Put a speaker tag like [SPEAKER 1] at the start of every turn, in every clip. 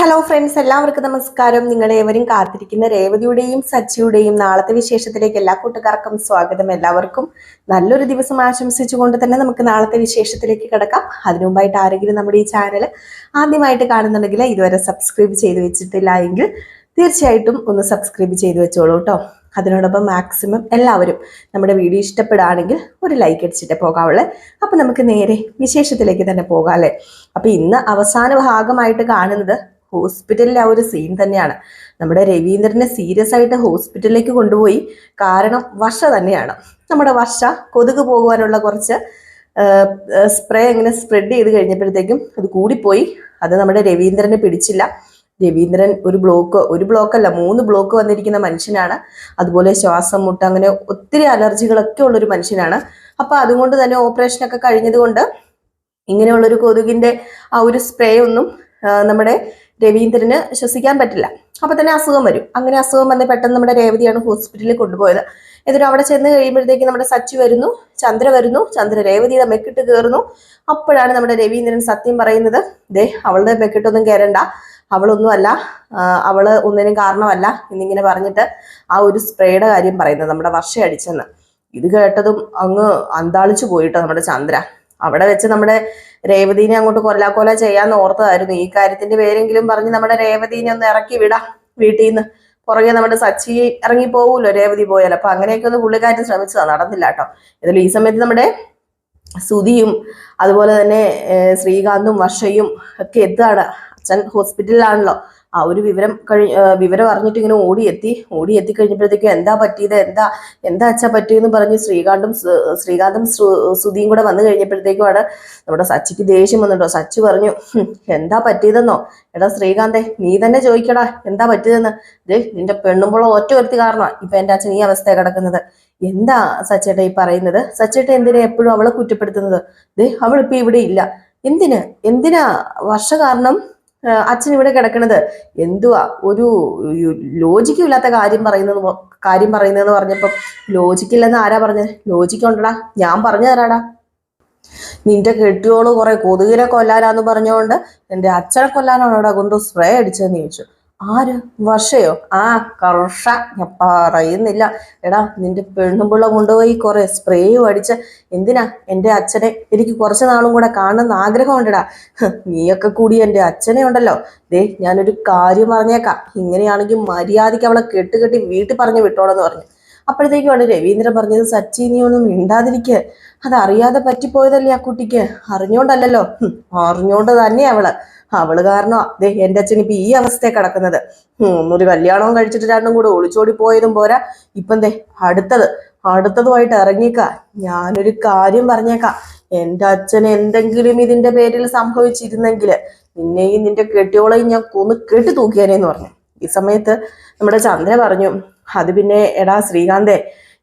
[SPEAKER 1] Hello friends എല്ലാവർക്കും നമസ്കാരം. നിങ്ങൾ ഏവരും കാത്തിരിക്കുന്ന രേവതിയുടെയും സച്ചിയുടെയും നാളത്തെ വിശേഷത്തിലേക്ക് എല്ലാ കൂട്ടുകാർക്കും സ്വാഗതം എല്ലാവർക്കും. നല്ലൊരു ദിവസം ആശംസിച്ചുകൊണ്ട് തന്നെ നമുക്ക് നാളത്തെ വിശേഷത്തിലേക്ക് കിടക്കാം. അതിനുമുമ്പായിട്ട് ആരെങ്കിലും നമ്മുടെ ഈ ചാനൽ ആദ്യമായിട്ട് കാണുന്നുണ്ടെങ്കിൽ ഇതുവരെ സബ്സ്ക്രൈബ് ചെയ്ത് വെച്ചിട്ടില്ല എങ്കിൽ തീർച്ചയായിട്ടും ഒന്ന് സബ്സ്ക്രൈബ് ചെയ്ത് വെച്ചോളൂ കേട്ടോ അതിനോടൊപ്പം മാക്സിമം എല്ലാവരും നമ്മുടെ വീഡിയോ ഇഷ്ടപ്പെടുകയാണെങ്കിൽ ഒരു ലൈക്ക് അടിച്ചിട്ട് പോകാവുള്ളേ. അപ്പം നമുക്ക് നേരെ വിശേഷത്തിലേക്ക് തന്നെ പോകാം അല്ലേ? അപ്പം ഇന്ന് അവസാന ഭാഗമായിട്ട് കാണുന്നത് ഹോസ്പിറ്റലിലെ ആ ഒരു സീൻ തന്നെയാണ്. നമ്മുടെ രവീന്ദ്രനെ സീരിയസ് ആയിട്ട് ഹോസ്പിറ്റലിലേക്ക് കൊണ്ടുപോയി കാരണം വർഷ തന്നെയാണ്. നമ്മുടെ വർഷ കൊതുക് പോകുവാനുള്ള കുറച്ച് സ്പ്രേ ഇങ്ങനെ സ്പ്രെഡ് ചെയ്ത് കഴിഞ്ഞപ്പോഴത്തേക്കും അത് കൂടിപ്പോയി. അത് നമ്മുടെ രവീന്ദ്രനെ പിടിച്ചില്ല. രവീന്ദ്രൻ ഒരു ബ്ലോക്ക് ഒരു ബ്ലോക്കല്ല മൂന്ന് ബ്ലോക്ക് വന്നിരിക്കുന്ന മനുഷ്യനാണ്. അതുപോലെ ശ്വാസം മുട്ട അങ്ങനെ ഒത്തിരി അലർജികളൊക്കെ ഉള്ളൊരു മനുഷ്യനാണ്. അപ്പൊ അതുകൊണ്ട് തന്നെ ഓപ്പറേഷനൊക്കെ കഴിഞ്ഞതുകൊണ്ട് ഇങ്ങനെയുള്ളൊരു കൊതുകിന്റെ ആ ഒരു സ്പ്രേ ഒന്നും നമ്മുടെ രവീന്ദ്രന് ശ്വസിക്കാൻ പറ്റില്ല. അപ്പൊ തന്നെ അസുഖം വരും. അങ്ങനെ അസുഖം വന്ന് പെട്ടെന്ന് നമ്മുടെ രേവതിയാണ് ഹോസ്പിറ്റലിൽ കൊണ്ടുപോയത്. എന്നിട്ട് അവിടെ ചെന്ന് കഴിയുമ്പോഴത്തേക്ക് നമ്മുടെ സച്ചി വരുന്നു ചന്ദ്ര വരുന്നു ചന്ദ്ര രേവതിയുടെ മെക്കിട്ട് കയറുന്നു അപ്പോഴാണ് നമ്മുടെ രവീന്ദ്രൻ സത്യം പറയുന്നത് ദേ അവളുടെ മെക്കിട്ടൊന്നും കയറണ്ട അവളൊന്നും അല്ല അവൾ ഒന്നിനും കാരണമല്ല എന്നിങ്ങനെ പറഞ്ഞിട്ട് ആ ഒരു സ്പ്രേയുടെ കാര്യം പറയുന്നത് നമ്മുടെ വർഷ അടിച്ചെന്ന്. ഇത് കേട്ടതും അങ്ങ് അന്താളിച്ചു പോയിട്ടോ നമ്മുടെ ചന്ദ്ര. അവിടെ വെച്ച് നമ്മുടെ രേവതിനെ അങ്ങോട്ട് കൊല്ലാക്കൊല ചെയ്യാന്ന് ഓർത്തതായിരുന്നു. ഈ കാര്യത്തിന്റെ പേരെങ്കിലും പറഞ്ഞ് നമ്മുടെ രേവതിനെ ഒന്ന് ഇറക്കി വിടാം വീട്ടിൽ നിന്ന് പുറകെ നമ്മുടെ സച്ചി ഇറങ്ങി പോകുമല്ലോ രേവതി പോയാൽ അപ്പൊ അങ്ങനെയൊക്കെ ഒന്ന് പുള്ളിക്കാരൻ ശ്രമിച്ചതാ. നടന്നില്ല കേട്ടോ. ഇതിൽ ഈ സമയത്ത് നമ്മുടെ സുധിയും അതുപോലെ തന്നെ ശ്രീകാന്തും വർഷയും ഒക്കെ എത്തുകയാണ്. അച്ഛൻ ഹോസ്പിറ്റലിലാണല്ലോ. ആ ഒരു വിവരം കഴി വിവരം അറിഞ്ഞിട്ട് ഇങ്ങനെ ഓടിയെത്തി. ഓടി എത്തി കഴിഞ്ഞപ്പോഴത്തേക്കും എന്താ പറ്റിയത്? എന്താ എന്താ അച്ഛാ പറ്റിയെന്ന് പറഞ്ഞ് ശ്രീകാന്തും ശ്രീകാന്തും ശ്രുതിയും കൂടെ വന്നു കഴിഞ്ഞപ്പോഴത്തേക്കുമാണ് നമ്മുടെ സച്ചിക്ക് ദേഷ്യം വന്നിട്ടോ. സച്ചി പറഞ്ഞു എന്താ പറ്റിയതെന്നോ? എടാ ശ്രീകാന്തേ നീ തന്നെ ചോദിക്കടാ എന്താ പറ്റിയതെന്ന്? ദേ നിന്റെ പെണ്ണുമ്പോൾ ഒറ്റ ഒരുത്തി കാരണമാണ് ഇപ്പൊ എന്റെ അച്ഛൻ ഈ അവസ്ഥ കിടക്കുന്നത്. എന്താ സച്ചേട്ട ഈ പറയുന്നത്? സച്ചേട്ട എന്തിനാ എപ്പോഴും അവളെ കുറ്റപ്പെടുത്തുന്നത്? ദേ അവളിപ്പോ ഇവിടെ ഇല്ല. എന്തിന്? എന്തിനാ വർഷ കാരണം അച്ഛൻ ഇവിടെ കിടക്കണത്. എന്തുവാ? ഒരു ലോജിക്കും ഇല്ലാത്ത കാര്യം പറയുന്നത് കാര്യം പറയുന്നതെന്ന് പറഞ്ഞപ്പം ലോജിക്കില്ലെന്ന് ആരാ പറഞ്ഞത് ലോജിക്കുണ്ടടാ. ഞാൻ പറഞ്ഞു തരാടാ. നിന്റെ കെട്ടിയോൾ കുറെ കൊതുകിനെ കൊല്ലാനാന്ന് പറഞ്ഞുകൊണ്ട് എന്റെ അച്ഛനെ കൊല്ലാനാണോടാ കൊണ്ട് സ്പ്രേ അടിച്ചതെന്ന് ചോദിച്ചു. ആര്? വർഷയോ? ആ കർഷ. ഞാൻ പറയുന്നില്ല. എടാ നിന്റെ പെണ്ണുമ്പിള്ള കൊണ്ടുപോയി കുറെ സ്പ്രേയും അടിച്ച്. എന്തിനാ എന്റെ അച്ഛനെ? എനിക്ക് കുറച്ച് നാളും കൂടെ കാണുന്ന ആഗ്രഹമുണ്ടടാ. നീയൊക്കെ കൂടി എന്റെ അച്ഛനെ ഉണ്ടല്ലോ. ദേ ഞാനൊരു കാര്യം പറഞ്ഞേക്കാം. ഇങ്ങനെയാണെങ്കിൽ മര്യാദയ്ക്ക് അവളെ കെട്ടുകെട്ടി വീട്ടിൽ പറഞ്ഞു വിട്ടോളെന്ന് പറഞ്ഞു. അപ്പോഴത്തേക്കുമാണ് രവീന്ദ്രൻ പറഞ്ഞത് സച്ചി നീ ഒന്നും മിണ്ടാതിരിക്കുക അത് അറിയാതെ പറ്റിപ്പോയതല്ലേ ആ കുട്ടിക്ക്. അറിഞ്ഞോണ്ടല്ലോ അറിഞ്ഞോണ്ട് തന്നെ അവൾ. അവൾ കാരണം? ദേ എന്റെ അച്ഛൻ ഇപ്പൊ ഈ അവസ്ഥയെ കിടക്കുന്നത്. ഒന്നൊരു കല്യാണവും കഴിച്ചിട്ട് രണ്ടും കൂടെ ഒളിച്ചോടി പോയതും പോരാ. ഇപ്പം ദേ അടുത്തത്. അടുത്തതുമായിട്ട് ഇറങ്ങിക്ക ഞാനൊരു കാര്യം പറഞ്ഞേക്കാം. എന്റെ അച്ഛൻ എന്തെങ്കിലും ഇതിന്റെ പേരിൽ സംഭവിച്ചിരുന്നെങ്കിൽ നിന്നെയും നിന്റെ കെട്ടിയോളെയും ഞാൻ കൊന്ന് കെട്ടി തൂക്കിയാനേന്ന് പറഞ്ഞു. ഈ സമയത്ത് നമ്മുടെ ചന്ദ്ര പറഞ്ഞു അത് പിന്നെ എടാ ശ്രീകാന്തേ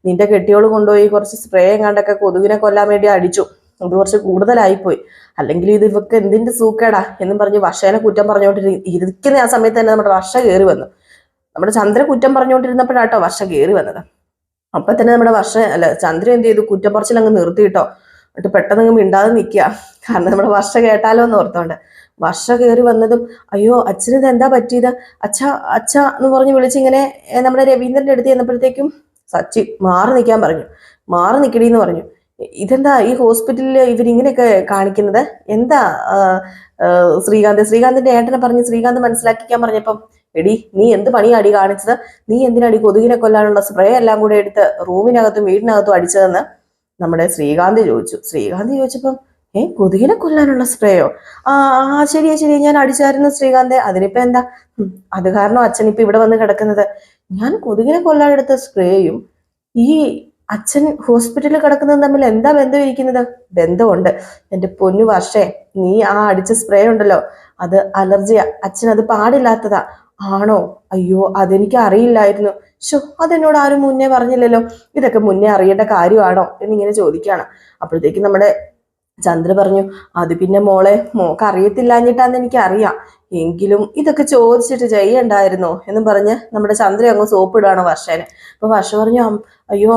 [SPEAKER 1] നിന്റെ കെട്ടിയോൾ കൊണ്ടുപോയി കുറച്ച് സ്പ്രേ എങ്ങാണ്ടൊക്കെ കൊതുകിനെ കൊല്ലാൻ വേണ്ടി അടിച്ചു. അത് കുറച്ച് കൂടുതലായിപ്പോയി. അല്ലെങ്കിൽ ഇത് ഇവക്ക് എന്തിന്റെ സൂക്കേടാ എന്നും പറഞ്ഞ് വർഷേനെ കുറ്റം പറഞ്ഞുകൊണ്ടിരി ഇരിക്കുന്ന ആ സമയത്ത് തന്നെ നമ്മുടെ വർഷ കയറി വന്നു. നമ്മുടെ ചന്ദ്ര കുറ്റം പറഞ്ഞുകൊണ്ടിരുന്നപ്പോഴാട്ടോ വർഷ കയറി വന്നത്. അപ്പൊ തന്നെ നമ്മുടെ വർഷ അല്ല ചന്ദ്ര എന്ത് ചെയ്തു? കുറ്റം പറച്ചിൽ അങ്ങ് നിർത്തിയിട്ടോ? എന്നിട്ട് പെട്ടെന്ന് മിണ്ടാതെ നിൽക്കുക കാരണം നമ്മുടെ വർഷ കേട്ടാലോ എന്ന് ഓർത്തോണ്ട്. വർഷ കയറി വന്നതും അയ്യോ അച്ഛന് ഇത് എന്താ പറ്റിയത്? അച്ഛ അച്ഛ എന്ന് പറഞ്ഞ് വിളിച്ചിങ്ങനെ നമ്മുടെ രവീന്ദ്രന്റെ അടുത്ത് ചെന്നപ്പോഴത്തേക്കും സച്ചി മാറി നിൽക്കാൻ പറഞ്ഞു. മാറി നിൽക്കണീന്ന് പറഞ്ഞു. ഇതെന്താ ഈ ഹോസ്പിറ്റലിൽ ഇവരിങ്ങനെയൊക്കെ കാണിക്കുന്നത്? എന്താ ശ്രീകാന്ത്? ശ്രീകാന്തിന്റെ ഏട്ടനെ പറഞ്ഞ് ശ്രീകാന്ത് മനസ്സിലാക്കിക്കാൻ പറഞ്ഞപ്പം എടി നീ എന്ത് പണിയാടി കാണിച്ചത്? നീ എന്തിനാടി കൊതുകിനെ കൊല്ലാനുള്ള സ്പ്രേ എല്ലാം കൂടെ എടുത്ത് റൂമിനകത്തും വീടിനകത്തും അടിച്ചതെന്ന് നമ്മുടെ ശ്രീകാന്ത് ചോദിച്ചു. ശ്രീകാന്ത് ചോദിച്ചപ്പം ഏ കൊതുകിനെ കൊല്ലാനുള്ള സ്പ്രേയോ ആ ശരിയാ ശരിയാ ഞാൻ അടിച്ചായിരുന്നു ശ്രീകാന്തെ. അതിനിപ്പോ എന്താ? അത് കാരണം അച്ഛൻ ഇപ്പൊ ഇവിടെ വന്ന് കിടക്കുന്നത്. ഞാൻ കൊതുകിനെ കൊല്ലാനെടുത്ത സ്പ്രേയും ഈ അച്ഛൻ ഹോസ്പിറ്റലിൽ കിടക്കുന്നതും തമ്മിൽ എന്താ ബന്ധം ഇരിക്കുന്നത് ബന്ധമുണ്ട്. എന്റെ പൊന്നു വർഷേ നീ ആ അടിച്ച സ്പ്രേ ഉണ്ടല്ലോ. അത് അലർജിയാ. അച്ഛൻ അത് പാടില്ലാത്തതാ. ആണോ? അയ്യോ അതെനിക്ക് അറിയില്ലായിരുന്നു. ഷോ അതെന്നോട് ആരും മുന്നേ പറഞ്ഞില്ലല്ലോ. ഇതൊക്കെ മുന്നേ അറിയേണ്ട കാര്യമാണോ എന്നിങ്ങനെ ചോദിക്കുകയാണ്. അപ്പോഴത്തേക്കും നമ്മുടെ ചന്ദ്ര പറഞ്ഞു അത് പിന്നെ മോളെ മോക്ക് അറിയത്തില്ലാഞ്ഞിട്ടാന്ന് എനിക്ക് അറിയാം എങ്കിലും ഇതൊക്കെ ചോദിച്ചിട്ട് ചെയ്യണ്ടായിരുന്നോ എന്നും പറഞ്ഞ് നമ്മുടെ ചന്ദ്ര അങ്ങ് സോപ്പിടുകയാണ് വർഷേനെ. അപ്പൊ വർഷ പറഞ്ഞു "അം- അയ്യോ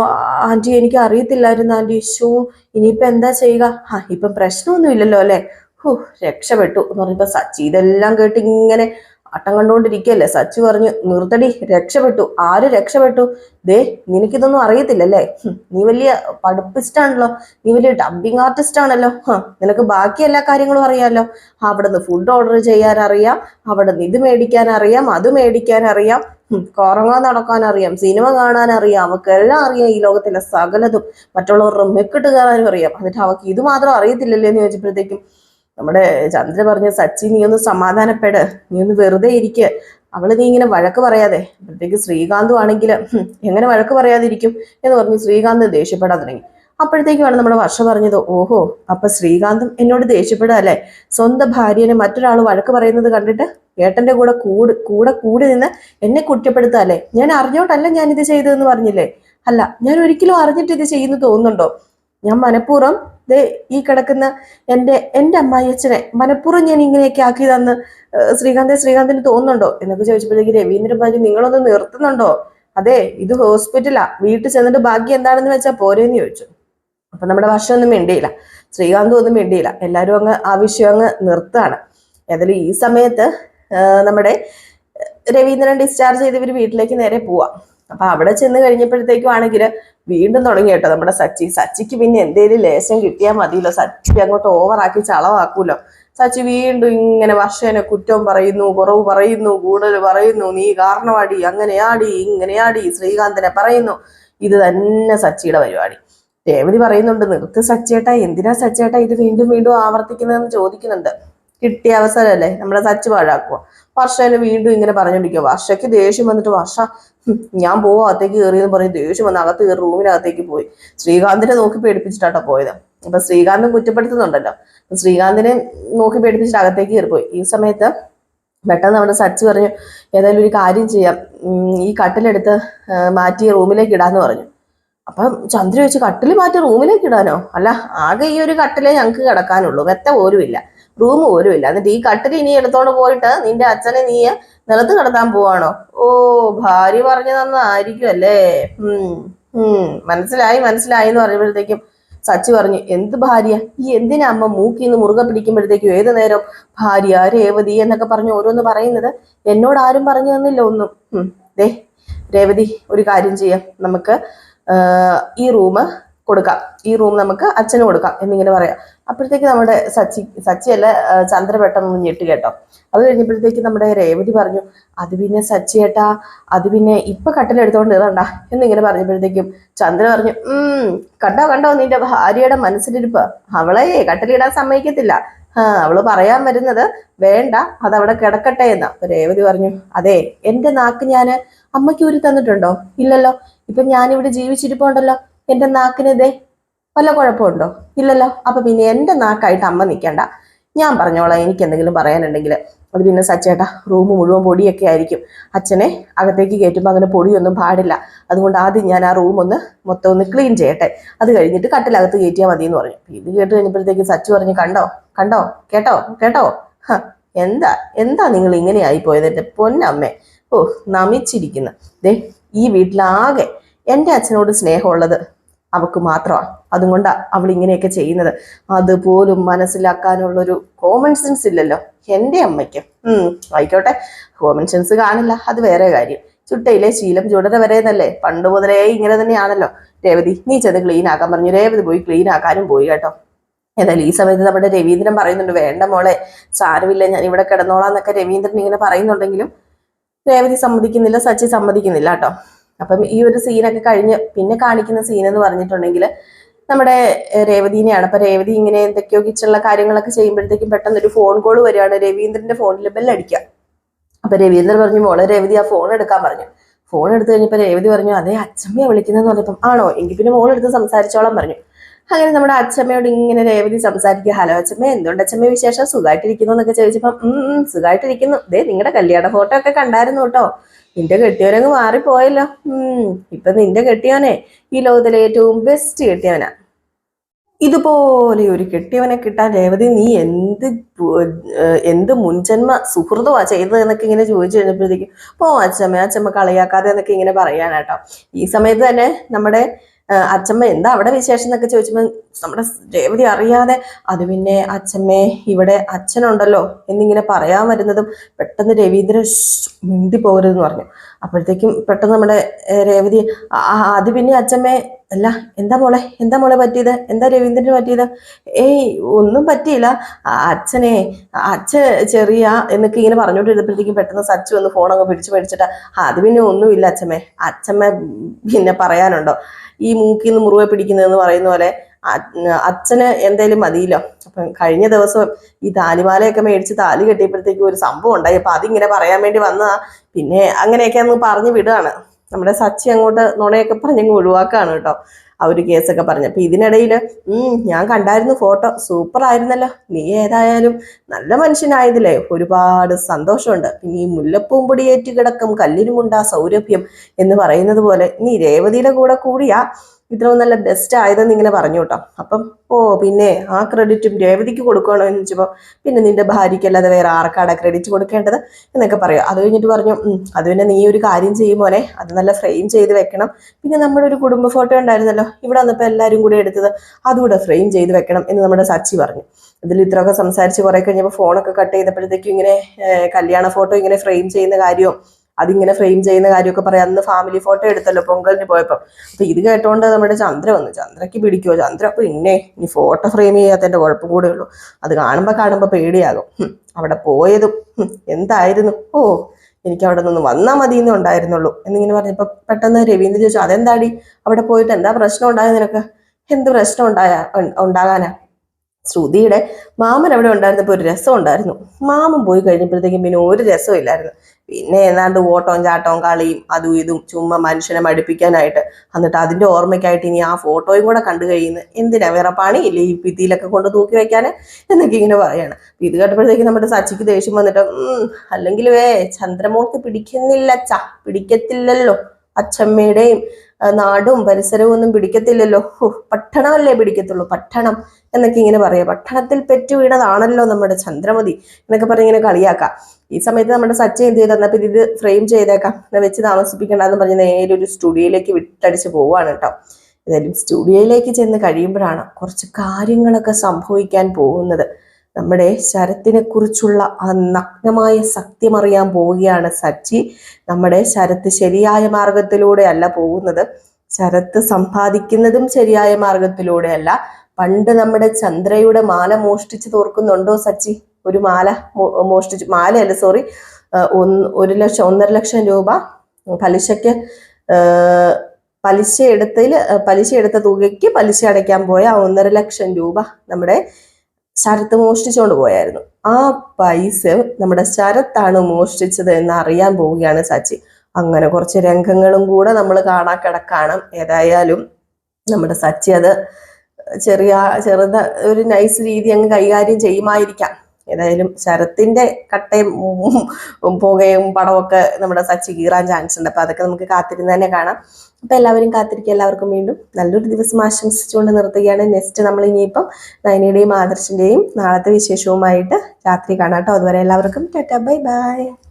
[SPEAKER 1] ആന്റി എനിക്ക് അറിയത്തില്ലായിരുന്നു ആന്റി ഷോ ഇനിയിപ്പൊ എന്താ ചെയ്യുക? ആ ഇപ്പം പ്രശ്നമൊന്നും ഇല്ലല്ലോ അല്ലെ? ഹു രക്ഷപ്പെട്ടു എന്ന് പറഞ്ഞപ്പോ സച്ചി ഇതെല്ലാം കേട്ട് ഇങ്ങനെ ആട്ടം കണ്ടുകൊണ്ടിരിക്കുകയല്ലേ? സച്ചു പറഞ്ഞു നിർത്തടി രക്ഷപ്പെട്ടു. ആര് രക്ഷപ്പെട്ടു? ദേ നിനക്കിതൊന്നും അറിയത്തില്ലല്ലേ? നീ വലിയ പഠിപ്പിസ്റ്റാണല്ലോ. നീ വലിയ ഡബിങ് ആർട്ടിസ്റ്റ് ആണല്ലോ. നിനക്ക് ബാക്കി എല്ലാ കാര്യങ്ങളും അറിയാമല്ലോ അവിടെ നിന്ന് ഫുഡ് ഓർഡർ ചെയ്യാൻ അറിയാം അവിടെ നിന്ന് ഇത് മേടിക്കാൻ അറിയാം അത് മേടിക്കാൻ അറിയാം കോറങ്ങ നടക്കാൻ അറിയാം സിനിമ കാണാൻ അറിയാം അവക്ക് എല്ലാം അറിയാം ഈ ലോകത്തിലെ സകലതും. മറ്റുള്ളവരുടെ മെക്കിട്ട് കയറാനും അറിയാം. എന്നിട്ട് അവക്ക് ഇത് മാത്രം അറിയത്തില്ലല്ലേ എന്ന് ചോദിച്ചപ്പോഴത്തേക്കും നമ്മുടെ ചന്ദ്ര പറഞ്ഞു സച്ചി നീ ഒന്ന് സമാധാനപ്പെട്. നീ ഒന്ന് വെറുതെ ഇരിക്കുക അവൾ നീ ഇങ്ങനെ വഴക്ക് പറയാതെ. അപ്പോഴത്തേക്ക് ശ്രീകാന്തും ആണെങ്കിൽ എങ്ങനെ വഴക്ക് പറയാതിരിക്കും? എന്ന് പറഞ്ഞ് ശ്രീകാന്ത് ദേഷ്യപ്പെടാൻ തുടങ്ങി. അപ്പോഴത്തേക്കുമാണ് നമ്മുടെ വർഷ പറഞ്ഞത് ഓഹോ അപ്പൊ ശ്രീകാന്തും എന്നോട് ദേഷ്യപ്പെടുക അല്ലേ? സ്വന്തം ഭാര്യനെ മറ്റൊരാൾ വഴക്ക് പറയുന്നത് കണ്ടിട്ട് ഏട്ടന്റെ കൂടെ കൂട് കൂടെ കൂടി നിന്ന് എന്നെ കുറ്റപ്പെടുത്തുക അല്ലേ? ഞാൻ അറിഞ്ഞോണ്ടല്ല ഞാൻ ഇത് ചെയ്തതെന്ന് പറഞ്ഞില്ലേ? അല്ല ഞാൻ ഒരിക്കലും അറിഞ്ഞിട്ട് ഇത് ചെയ്യുന്നു തോന്നുന്നുണ്ടോ? ഞാൻ മനഃപൂർവം ദേ ഈ കിടക്കുന്ന എന്റെ എന്റെ അമ്മായിയച്ഛനെ മനഃപൂർവം ഞാൻ ഇങ്ങനെയൊക്കെ ആക്കി തന്ന് ശ്രീകാന്തെ ശ്രീകാന്തിന് തോന്നുന്നുണ്ടോ? എന്നൊക്കെ ചോദിച്ചപ്പോഴത്തേക്ക് രവീന്ദ്രൻ പറഞ്ഞു നിങ്ങളൊന്ന് നിർത്തുന്നുണ്ടോ? അതെ ഇത് ഹോസ്പിറ്റലാ. വീട്ടിൽ ചെന്നിട്ട് ബാക്കി എന്താണെന്ന് വെച്ചാൽ പോരേന്ന് ചോദിച്ചു. അപ്പൊ നമ്മുടെ വർഷമൊന്നും മിണ്ടിയില്ല. ശ്രീകാന്തും ഒന്നും മിണ്ടിയില്ല. എല്ലാവരും അങ്ങ് ആ വിഷയം അങ്ങ് നിർത്താണ് ഏതായാലും ഈ സമയത്ത് നമ്മുടെ രവീന്ദ്രൻ ഡിസ്ചാർജ് ചെയ്ത് ഇവർ വീട്ടിലേക്ക് നേരെ പോവാം. അപ്പൊ അവിടെ ചെന്ന് കഴിഞ്ഞപ്പോഴത്തേക്കും ആണെങ്കിൽ വീണ്ടും തുടങ്ങി കേട്ടോ. നമ്മുടെ സച്ചി. സച്ചിക്ക് പിന്നെ എന്തേലും ലേശം കിട്ടിയാൽ മതിയല്ലോ. സച്ചി അങ്ങോട്ട് ഓവറാക്കി ചളവാക്കൂലോ. സച്ചി വീണ്ടും ഇങ്ങനെ വർഷേനെ കുറ്റം പറയുന്നു കുറവ് പറയുന്നു കൂടുതൽ പറയുന്നു നീ കാരണമാടി അങ്ങനെയാടി ഇങ്ങനെയാടി ശ്രീകാന്തിനെ പറയുന്നു. ഇത് തന്നെ സച്ചിയുടെ പരിപാടി. രേവതി പറയുന്നുണ്ട് നിർത്ത് സച്ചേട്ട എന്തിനാ സച്ചേട്ട ഇത് വീണ്ടും വീണ്ടും ആവർത്തിക്കുന്നതെന്ന് ചോദിക്കുന്നുണ്ട്. കിട്ടിയ അവസരമല്ലേ? നമ്മളെ തച്ച് പാഴാക്കുക. വർഷയിൽ വീണ്ടും ഇങ്ങനെ പറഞ്ഞോണ്ടിരിക്കുക വർഷയ്ക്ക് ദേഷ്യം വന്നിട്ട് വർഷ ഞാൻ പോവാ അകത്തേക്ക് കയറിയെന്ന് പറഞ്ഞ് ദേഷ്യം വന്ന് അകത്ത് കയറി റൂമിനകത്തേക്ക് പോയി. ശ്രീകാന്തിനെ നോക്കി പേടിപ്പിച്ചിട്ടാട്ടോ പോയത്. അപ്പൊ ശ്രീകാന്തും കുറ്റപ്പെടുത്തുന്നുണ്ടല്ലോ. ശ്രീകാന്തിനെ നോക്കി പേടിപ്പിച്ചിട്ട് അകത്തേക്ക് കയറിപ്പോയി ഈ സമയത്ത് പെട്ടെന്ന് നമ്മുടെ സച്ച് പറഞ്ഞു ഏതായാലും ഒരു കാര്യം ചെയ്യാം. ഈ കട്ടിലെടുത്ത് മാറ്റി റൂമിലേക്ക് ഇടാന്ന് പറഞ്ഞു. അപ്പം ചന്ദ്ര ചോദിച്ചു കട്ടിൽ മാറ്റി റൂമിലേക്ക് ഇടാനോ? അല്ല ആകെ ഈ ഒരു കട്ടിലേ ഞങ്ങൾക്ക് കിടക്കാനുള്ളൂ. വെത്ത പോലും ഇല്ല. റൂം പോലും ഇല്ല. എന്നിട്ട് ഈ കട്ടിൽ ഇനി എടുത്തോണ്ട് പോയിട്ട് നിന്റെ അച്ഛനെ നീ നിലത്ത് കിടത്താൻ പോവാണോ? ഓ ഭാര്യ പറഞ്ഞു തന്നായിരിക്കും അല്ലേ? മനസ്സിലായി മനസ്സിലായി എന്ന് പറയുമ്പോഴത്തേക്കും സച്ചി പറഞ്ഞു എന്ത് ഭാര്യ? ഈ എന്തിനാ അമ്മ മൂക്കിന്ന് മുറുകെ പിടിക്കുമ്പോഴത്തേക്കും ഏത് നേരം ഭാര്യ രേവതി എന്നൊക്കെ പറഞ്ഞു ഓരോന്ന് പറയുന്നത്? എന്നോട് ആരും പറഞ്ഞു തന്നില്ല ഒന്നും. ദേ രേവതി ഒരു കാര്യം ചെയ്യാം. നമുക്ക് ഈ റൂം കൊടുക്കാം. ഈ റൂം നമുക്ക് അച്ഛന് കൊടുക്കാം എന്നിങ്ങനെ പറയാം. അപ്പോഴത്തേക്ക് നമ്മുടെ സച്ചി സച്ചിയല്ല ചന്ദ്ര പെട്ടെന്ന് ഞെട്ടി കേട്ടോ. അത് കഴിഞ്ഞപ്പോഴത്തേക്ക് നമ്മുടെ രേവതി പറഞ്ഞു അത് പിന്നെ സച്ചിയേട്ടാ അത് പിന്നെ ഇപ്പൊ കട്ടിലെടുത്തോണ്ട് ഇറണ്ട എന്നിങ്ങനെ പറഞ്ഞപ്പോഴത്തേക്കും ചന്ദ്ര പറഞ്ഞു ഉം കണ്ടോ കണ്ടോ നിന്റെ ഭാര്യയുടെ മനസ്സിലിരിപ്പ്? അവളെ കട്ടിലിടാൻ സമ്മതിക്കത്തില്ല. അവൾ പറയാൻ വരുന്നത് വേണ്ട അതവിടെ കിടക്കട്ടെ എന്ന്. അപ്പൊ രേവതി പറഞ്ഞു അതെ എന്റെ നാക്ക് ഞാൻ അമ്മയ്ക്ക് ഊരി തന്നിട്ടുണ്ടോ? ഇല്ലല്ലോ ഇപ്പൊ ഞാനിവിടെ ജീവിച്ചിരിപ്പുണ്ടല്ലോ. എന്റെ നാക്കിന് വല്ല കുഴപ്പമുണ്ടോ? ഇല്ലല്ലോ. അപ്പൊ പിന്നെ എന്റെ നാക്കായിട്ട് അമ്മ നിൽക്കണ്ട ഞാൻ പറഞ്ഞോളാം എനിക്ക് എന്തെങ്കിലും പറയാനുണ്ടെങ്കിൽ അത് പിന്നെ സച്ചേട്ടാ റൂം മുഴുവൻ പൊടിയൊക്കെ ആയിരിക്കും. അച്ഛനെ അകത്തേക്ക് കയറ്റുമ്പോൾ അങ്ങനെ പൊടിയൊന്നും പാടില്ല. അതുകൊണ്ട് ആദ്യം ഞാൻ ആ റൂം ഒന്ന് മൊത്തം ഒന്ന് ക്ലീൻ ചെയ്യട്ടെ. അത് കഴിഞ്ഞിട്ട് കട്ടിലകത്ത് കയറ്റിയാൽ മതി എന്ന് പറഞ്ഞു ഇത് കേട്ട് കഴിഞ്ഞപ്പോഴത്തേക്ക് സച്ച് പറഞ്ഞു കണ്ടോ? കണ്ടോ? കേട്ടോ? കേട്ടോ? ഹ, എന്താ? എന്താ നിങ്ങൾ ഇങ്ങനെ ആയിപ്പോയത്? എന്റെ പൊന്നമ്മേ. ഓ നമിച്ചിരിക്കുന്നു. ദേ ഈ വീട്ടിലാകെ എന്റെ അച്ഛനോട് സ്നേഹമുള്ളത് അവക്ക് മാത്രമാണ് അതുകൊണ്ട് അവൾ ഇങ്ങനെയൊക്കെ ചെയ്യുന്നത്. അതുപോലും മനസ്സിലാക്കാനുള്ളൊരു കോമൺ സെൻസ് ഇല്ലല്ലോ. എന്റെ അമ്മയ്ക്ക്. ആയിക്കോട്ടെ. കോമൺ സെൻസ് കാണില്ല. അത് വേറെ കാര്യം. ചുട്ടയിലെ ശീലം ചുടര വരെയെന്നല്ലേ പണ്ട് മുതലേ ഇങ്ങനെ തന്നെയാണല്ലോ. രേവതി നീ ചെന്ന് ക്ലീൻ ആക്കാൻ പറഞ്ഞു. രേവതി പോയി ക്ലീൻ ആക്കാനും പോയി കേട്ടോ. എന്നാൽ ഈ സമയത്ത് നമ്മുടെ രവീന്ദ്രൻ പറയുന്നുണ്ട് വേണ്ട മോളെ സാരമില്ല ഞാൻ ഇവിടെ കിടന്നോളാം എന്നൊക്കെ രവീന്ദ്രൻ ഇങ്ങനെ പറയുന്നുണ്ടെങ്കിലും രേവതി സമ്മതിക്കുന്നില്ല സച്ചി സമ്മതിക്കുന്നില്ല കേട്ടോ. അപ്പം ഈ ഒരു സീനൊക്കെ കഴിഞ്ഞ് പിന്നെ കാണിക്കുന്ന സീൻ എന്ന് പറഞ്ഞിട്ടുണ്ടെങ്കിൽ നമ്മുടെ രേവതിനെയാണ്. അപ്പൊ രേവതി ഇങ്ങനെ എന്തൊക്കെയോ കിച്ചുള്ള കാര്യങ്ങളൊക്കെ ചെയ്യുമ്പോഴത്തേക്കും പെട്ടെന്ന് ഒരു ഫോൺ കോൾ വരികയാണ് രവീന്ദ്രന്റെ ഫോണിൽ ബെല്ലടിക്കുക അപ്പൊ രവീന്ദ്രൻ പറഞ്ഞു മോളെ രേവതി ആ ഫോൺ എടുക്കാൻ പറഞ്ഞു. ഫോൺ എടുത്തു കഴിഞ്ഞപ്പോ രേവതി പറഞ്ഞു അതെ അച്ഛമ്മയാ വിളിക്കുന്നതെന്ന് പറഞ്ഞപ്പം ആണോ? എങ്കിൽ പിന്നെ മോളെടുത്ത് സംസാരിച്ചോളാം പറഞ്ഞു. അങ്ങനെ നമ്മുടെ അച്ഛമ്മയോട് ഇങ്ങനെ രേവതി സംസാരിക്കുക ഹലോ അച്ഛമ്മ എന്തുകൊണ്ട് അച്ഛമ്മ വിശേഷം? സുഖമായിട്ടിരിക്കുന്നു എന്നൊക്കെ ചോദിച്ചപ്പം ഉം സുഖമായിട്ടിരിക്കുന്നു ദേ നിങ്ങളുടെ കല്യാണ ഫോട്ടോ ഒക്കെ കണ്ടായിരുന്നു കേട്ടോ. നിന്റെ കെട്ടിയവനങ്ങ് മാറിപ്പോയല്ലോ. ഉം ഇപ്പൊ നിന്റെ കെട്ടിയവനെ ഈ ലോകത്തിലെ ഏറ്റവും ബെസ്റ്റ് കെട്ടിയവനാ. ഇതുപോലെ ഒരു കെട്ടിയവനെ കിട്ടാൻ രേവതി നീ എന്ത് എന്ത് മുൻജന്മ സുഹൃതമാ ചെയ്തത് എന്നൊക്കെ ഇങ്ങനെ ചോദിച്ചു കഴിഞ്ഞപ്പോഴത്തേക്കും പോ അച്ഛമ്മ അച്ഛമ്മ കളിയാക്കാതെ എന്നൊക്കെ ഇങ്ങനെ പറയാനാട്ടോ. ഈ സമയത്ത് തന്നെ നമ്മുടെ അച്ഛമ്മ എന്താ അവിടെ വിശേഷം എന്നൊക്കെ ചോദിച്ചപ്പോൾ നമ്മുടെ രേവതി അറിയാതെ അത് പിന്നെ അച്ഛമ്മേ ഇവിടെ അച്ഛനുണ്ടല്ലോ എന്നിങ്ങനെ പറയാൻ വരുന്നതും പെട്ടെന്ന് രവീന്ദ്രൻ "ശ്ശ്, മിണ്ടി പോകരുതെന്ന് പറഞ്ഞു. അപ്പോഴത്തേക്കും പെട്ടെന്ന് നമ്മുടെ രേവതി "ആ, ആ, അത് പിന്നെ അച്ഛമ്മേ അല്ല എന്താ മോളെ എന്താ മോളെ പറ്റിയത്? എന്താ രവീന്ദ്രന് പറ്റിയത്? ഏയ് ഒന്നും പറ്റിയില്ല. അച്ഛനെ അച്ഛൻ ചെറിയ എന്നൊക്കെ ഇങ്ങനെ പറഞ്ഞുകൊണ്ടിരുന്നപ്പോഴത്തേക്കും പെട്ടെന്ന് സച്ചു വന്ന് ഫോണൊക്കെ പിടിച്ചു മേടിച്ചിട്ട് അത് പിന്നെ ഒന്നുമില്ല അച്ഛമ്മേ. അച്ഛമ്മ പിന്നെ പറയാനുണ്ടോ? ഈ മൂക്കിൽ നിന്ന് മുറിവെ പിടിക്കുന്നതെന്ന് പറയുന്ന പോലെ അച്ഛന് എന്തേലും മതിയില്ലോ. അപ്പം കഴിഞ്ഞ ദിവസം ഈ താലിമാലയൊക്കെ മേടിച്ച് താലി കെട്ടിയപ്പോഴത്തേക്കും ഒരു സംഭവം ഉണ്ടായി. അപ്പം അതിങ്ങനെ പറയാൻ വേണ്ടി വന്നതാ. പിന്നെ അങ്ങനെയൊക്കെ അങ്ങ് പറഞ്ഞു വിടുകയാണ്. നമ്മുടെ സച്ചി അങ്ങോട്ട് നുണയൊക്കെ പറഞ്ഞങ്ങ് ഒഴിവാക്കുകയാണ് കേട്ടോ. ആ ഒരു കേസൊക്കെ പറഞ്ഞു. അപ്പം ഇതിനിടയിൽ ഞാൻ കണ്ടായിരുന്നു ഫോട്ടോ. സൂപ്പർ ആയിരുന്നല്ലോ. നീ ഏതായാലും നല്ല മനുഷ്യനായതില്ലേ ഒരുപാട് സന്തോഷമുണ്ട്. പിന്നെ ഈ മുല്ലപ്പൂമ്പൊടി ഏറ്റ് കിടക്കും കല്ലിനുമുണ്ടാ സൗരഭ്യം എന്ന് പറയുന്നത് പോലെ നീ രേവതിയുടെ കൂടെ കൂടിയാ. ഇത്രയും നല്ല ബെസ്റ്റ് ആയതെന്ന് ഇങ്ങനെ പറഞ്ഞു കേട്ടോ. അപ്പം ഓ പിന്നെ ആ ക്രെഡിറ്റും രേവതിക്ക് കൊടുക്കുകയാണോ എന്ന് ചോദിച്ചപ്പോൾ പിന്നെ നിന്റെ ഭാര്യയ്ക്കല്ലാതെ വേറെ ആർക്കാണ് ക്രെഡിറ്റ് കൊടുക്കേണ്ടത് എന്നൊക്കെ പറയും. അത് കഴിഞ്ഞിട്ട് പറഞ്ഞു "ഉം, അത് പിന്നെ നീ ഒരു കാര്യം ചെയ്യും മോനെ. അത് നല്ല ഫ്രെയിം ചെയ്ത് വെക്കണം. പിന്നെ നമ്മുടെ ഒരു കുടുംബ ഫോട്ടോ ഉണ്ടായിരുന്നല്ലോ. ഇവിടെ വന്നപ്പോൾ എല്ലാവരും കൂടെ എടുത്തത് അതുകൂടെ ഫ്രെയിം ചെയ്ത് വെക്കണം എന്ന് നമ്മുടെ സച്ചി പറഞ്ഞു. ഇതിൽ ഇത്രയൊക്കെ സംസാരിച്ച് കുറെ കഴിഞ്ഞപ്പോൾ ഫോണൊക്കെ കട്ട് ചെയ്തപ്പോഴത്തേക്കും ഇങ്ങനെ കല്യാണ ഫോട്ടോ ഇങ്ങനെ ഫ്രെയിം ചെയ്യുന്ന കാര്യവും അതിങ്ങനെ ഫ്രെയിം ചെയ്യുന്ന കാര്യമൊക്കെ പറയാം. അന്ന് ഫാമിലി ഫോട്ടോ എടുത്തല്ലോ പൊങ്കലിന് പോയപ്പോൾ അപ്പൊ ഇത് കേട്ടോണ്ട് നമ്മുടെ ചന്ദ്ര വന്നു. ചന്ദ്രയ്ക്ക് പിടിക്കുമോ ചന്ദ്ര ഇന്നെ ഇനി ഫോട്ടോ ഫ്രെയിം ചെയ്യാത്തതിന്റെ കുഴപ്പം കൂടെ ഉള്ളൂ. അത് കാണുമ്പോൾ കാണുമ്പോൾ പേടിയാകും. അവിടെ പോയതും എന്തായിരുന്നു? ഓ എനിക്ക് അവിടെ നിന്ന് വന്നാൽ മതി എന്നേ ഉണ്ടായിരുന്നുള്ളൂ. എന്നിങ്ങനെ പറഞ്ഞപ്പോ പെട്ടെന്ന് രവീന്ദ്രൻ ചോദിച്ചു അതെന്താടി? അവിടെ പോയിട്ട് എന്താ പ്രശ്നം ഉണ്ടായ നിനക്ക്? എന്ത് പ്രശ്നം ഉണ്ടായ ഉണ്ടാകാനാ? ശ്രുതിയുടെ മാമൻ അവിടെ ഉണ്ടായിരുന്നപ്പോൾ ഒരു രസം ഉണ്ടായിരുന്നു. മാമൻ പോയി കഴിഞ്ഞപ്പോഴത്തേക്കും പിന്നെ ഒരു രസം ഇല്ലായിരുന്നു. പിന്നെ ഏതാണ്ട് ഓട്ടവും ചാട്ടവും കളിയും അതും ഇതും ചുമ്മാ മനുഷ്യനെ മടുപ്പിക്കാനായിട്ട്. എന്നിട്ട് അതിന്റെ ഓർമ്മയ്ക്കായിട്ട് ഇനി ആ ഫോട്ടോയും കൂടെ കണ്ടു കഴിയുന്നു എന്തിനാ? വേറെ പണിയില്ലേ ഈ ഭിത്തിയിലൊക്കെ കൊണ്ട് തൂക്കി വെക്കാൻ എന്നൊക്കെ ഇങ്ങനെ പറയാണ്. ഇത് കേട്ടപ്പോഴത്തേക്ക് നമ്മുടെ സച്ചിക്ക് ദേഷ്യം വന്നിട്ട് അല്ലെങ്കിൽ വേ ചന്ദ്രമോൾക്ക് പിടിക്കുന്നില്ല അച്ഛ പിടിക്കത്തില്ലല്ലോ. അച്ഛമ്മയുടെയും നാടും പരിസരവും ഒന്നും പിടിക്കത്തില്ലല്ലോ. പട്ടണമല്ലേ പിടിക്കത്തുള്ളൂ? പട്ടണം. എന്നൊക്കെ ഇങ്ങനെ പറയാം പട്ടണത്തിൽ പെറ്റു വീണതാണല്ലോ നമ്മുടെ ചന്ദ്രമതി എന്നൊക്കെ പറഞ്ഞ് ഇങ്ങനെ കളിയാക്കാം. ഈ സമയത്ത് നമ്മുടെ സച്ചി എന്ത് ചെയ്ത്? തന്നപ്പോൾ ഇത് ഫ്രെയിം ചെയ്തേക്കാം. വെച്ച് താമസിപ്പിക്കണ്ടെന്ന് പറഞ്ഞ് നേരെ ഒരു സ്റ്റുഡിയോയിലേക്ക് വിട്ടടിച്ച് പോവാണ് കേട്ടോ. ഏതായാലും സ്റ്റുഡിയോയിലേക്ക് ചെന്ന് കഴിയുമ്പോഴാണ് കുറച്ച് കാര്യങ്ങളൊക്കെ സംഭവിക്കാൻ പോകുന്നത്. നമ്മുടെ ശരത്തിനെ കുറിച്ചുള്ള ആ നഗ്നമായ സത്യം അറിയാൻ പോവുകയാണ് സച്ചി. നമ്മുടെ ശരത്ത് ശരിയായ മാർഗത്തിലൂടെ അല്ല പോകുന്നത്. ശരത്ത് സമ്പാദിക്കുന്നതും ശരിയായ മാർഗത്തിലൂടെയല്ല പണ്ട് നമ്മുടെ ചന്ദ്രയുടെ മാല മോഷ്ടിച്ച് തോർക്കുന്നുണ്ടോ സച്ചി? ഒരു മാല മോഷ്ടിച്ച് മാല മാലയല്ല സോറി ഒരു ലക്ഷം ഒന്നര ലക്ഷം രൂപ പലിശയ്ക്ക് പലിശ എടുത്തതിൽ പലിശ എടുത്ത തുകയ്ക്ക് പലിശ അടയ്ക്കാൻ പോയ ആ ഒന്നര ലക്ഷം രൂപ നമ്മുടെ ശരത്ത് മോഷ്ടിച്ചുകൊണ്ട് പോയായിരുന്നു. ആ പൈസ നമ്മുടെ ശരത്താണ് മോഷ്ടിച്ചത് എന്ന് അറിയാൻ പോവുകയാണ് സച്ചി. അങ്ങനെ കുറച്ച് രംഗങ്ങളും കൂടെ നമ്മൾ കാണാൻ കിടക്കാണ്. ഏതായാലും നമ്മുടെ സച്ചി അത് ചെറിയ ചെറുത ഒരു നൈസ് രീതി അങ്ങ് കൈകാര്യം ചെയ്യുമായിരിക്കാം. ഏതായാലും ശരത്തിന്റെ കട്ടയും പുകയും പടമൊക്കെ നമ്മുടെ സച്ചി കീറാൻ ചാൻസ് ഉണ്ട്. അപ്പൊ അതൊക്കെ നമുക്ക് കാത്തിരുന്ന് തന്നെ കാണാം. അപ്പൊ എല്ലാവരും കാത്തിരിക്കുക. എല്ലാവർക്കും വീണ്ടും നല്ലൊരു ദിവസം ആശംസിച്ചുകൊണ്ട് നിർത്തുകയാണ്. നെക്സ്റ്റ് നമ്മൾ ഇനിയിപ്പം നയനയുടെയും ആദർശിന്റെയും നാളത്തെ വിശേഷവുമായിട്ട് രാത്രി കാണാം കേട്ടോ. അതുവരെ എല്ലാവർക്കും ടാറ്റ ബൈ ബൈ.